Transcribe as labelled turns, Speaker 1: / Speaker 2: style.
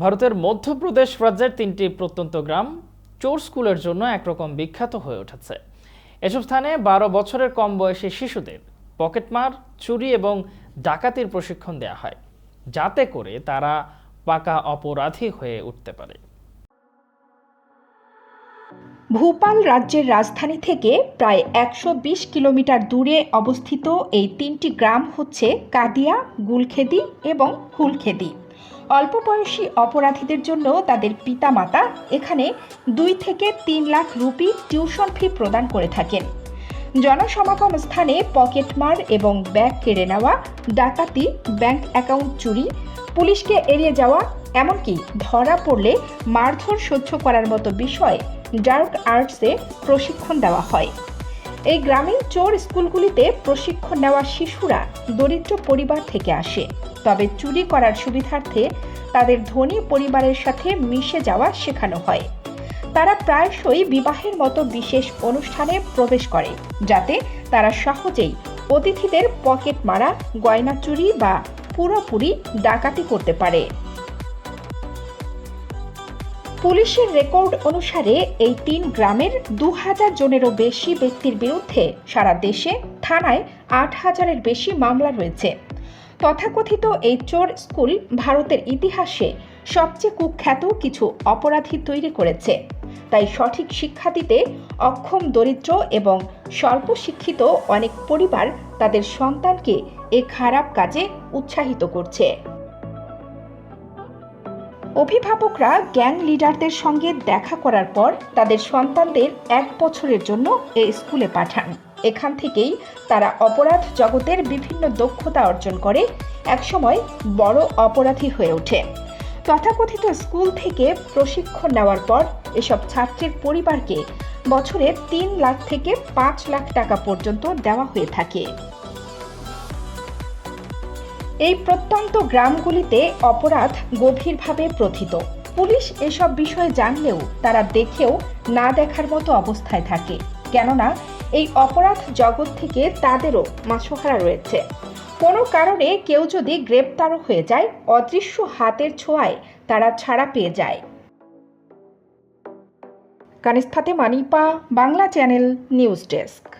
Speaker 1: ভারতের মধ্যপ্রদেশ রাজ্যের তিনটি প্রত্যন্ত গ্রাম চোর স্কুলের জন্য একরকম বিখ্যাত হয়ে উঠেছে। এসব স্থানে বারো বছরের কম বয়সী শিশুদের পকেটমার, চুরি এবং ডাকাতির প্রশিক্ষণ দেওয়া হয়, যাতে করে তারা পাকা অপরাধী হয়ে উঠতে পারে।
Speaker 2: ভূপাল রাজ্যের রাজধানী থেকে প্রায় একশো বিশ কিলোমিটার দূরে অবস্থিত এই তিনটি গ্রাম হচ্ছে কাদিয়া, গুলখেদি এবং হুলখেদি। অল্প বয়সী অপরাধীদের জন্য তাদের পিতামাতা এখানে দুই থেকে তিন লাখ রুপি টিউশন ফি প্রদান করে থাকেন। জনসমাগম স্থানে পকেটমার এবং ব্যাগ কেড়ে নেওয়া, ডাকাতি, ব্যাংক অ্যাকাউন্ট চুরি, পুলিশকে এড়িয়ে যাওয়া, এমনকি ধরা পড়লে মারধর সহ্য করার মতো বিষয় ডার্ক আর্টসে প্রশিক্ষণ দেওয়া হয়। এই গ্রামীণ চোর স্কুলগুলিতে প্রশিক্ষণ নেওয়া শিশুরা দরিদ্র পরিবার থেকে আসে। তবে চুরি করার সুবিধার্থে তাদের ধনী পরিবারের সাথে মিশে যাওয়া শেখানো হয়। তারা প্রায়শই বিবাহের মতো বিশেষ অনুষ্ঠানে প্রবেশ করে, যাতে তারা সহজেই অতিথিদের পকেট মারা, গয়না চুরি বা পুরোপুরি ডাকাতি করতে পারে। পুলিশের রেকর্ড অনুসারে এই তিন গ্রামের দু হাজার জনেরও বেশি ব্যক্তির বিরুদ্ধে সারা দেশে থানায় আট হাজারের বেশি মামলা রয়েছে। তথাকথিত এই চোর স্কুল ভারতের ইতিহাসে সবচেয়ে কুখ্যাত কিছু অপরাধী তৈরি করেছে। তাই সঠিক শিক্ষা দিতে অক্ষম দরিদ্র এবং স্বল্প শিক্ষিত অনেক পরিবার তাদের সন্তানকে এ খারাপ কাজে উৎসাহিত করছে। অভিভাবকরা গ্যাং লিডারদের সঙ্গে দেখা করার পর তাদের সন্তানদের এক বছরের জন্য এই স্কুলে পাঠান। এখান থেকেই তারা অপরাধ জগতের বিভিন্ন দক্ষতা অর্জন করে, একসময় বড় অপরাধী হয়ে ওঠে। তথাকথিত স্কুল থেকে প্রশিক্ষণ নেওয়ার পর এসব ছাত্রের পরিবারকে বছরে তিন লাখ থেকে পাঁচ লাখ টাকা পর্যন্ত দেওয়া হয়ে থাকে। এই প্রত্যন্ত গ্রামগুলিতে অপরাধ গভীরভাবে প্রথিত। পুলিশ এসব বিষয়ে জানলেও তারা দেখেও না দেখার মতো অবস্থায় থাকে। কেননা, এই অপরাধ জগৎ থেকে তাদেরও মাছহারা রয়েছে। কোনো কারণে কেউ যদি গ্রেপ্তারও হয়ে যায়, অদৃশ্য হাতের ছোঁয়ায় তারা ছাড়া পেয়ে যায়। কানিস্থাতে মানিপা, বাংলা চ্যানেল নিউজ ডেস্ক।